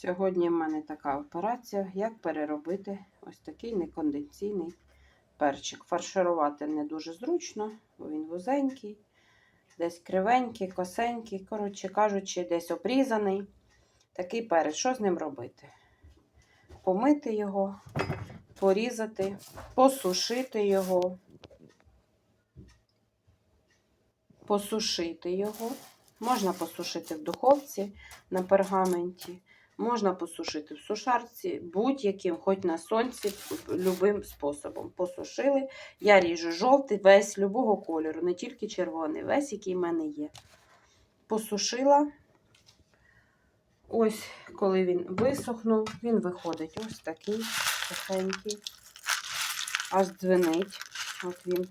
Сьогодні в мене така операція, як переробити ось такий неконденційний перчик. Фарширувати не дуже зручно, бо він вузенький, десь кривенький, косенький, коротше кажучи, десь обрізаний. Такий перець. Що з ним робити? Помити його, порізати, посушити його, посушити його. Можна посушити в духовці на пергаменті, можна посушити в сушарці, будь-яким, хоч на сонці, любим способом. Посушили. Я ріжу жовтий, весь любого кольору, не тільки червоний, весь, який в мене є. Посушила. Ось, коли він висохнув, він виходить ось такий сухенький, аж дзвенить. От він.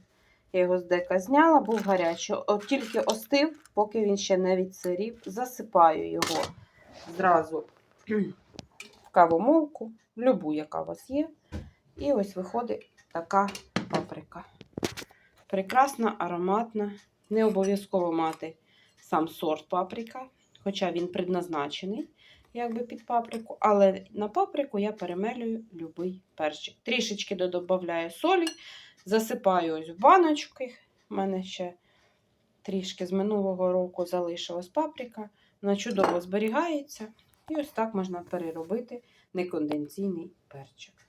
Я його з зняла, був гарячий. От тільки остив, поки він ще не відсирів, засипаю його зразу кавомолку, в любу, яка у вас є. І ось виходить така паприка. Прекрасна, ароматна. Не обов'язково мати сам сорт паприка, хоча він предназначений якби під паприку, але на паприку я перемелюю любий перчик. Трішечки додаю солі, засипаю ось в баночки. У мене ще трішки з минулого року залишилась паприка. Вона чудово зберігається. І ось так можна переробити неконденційний перчик.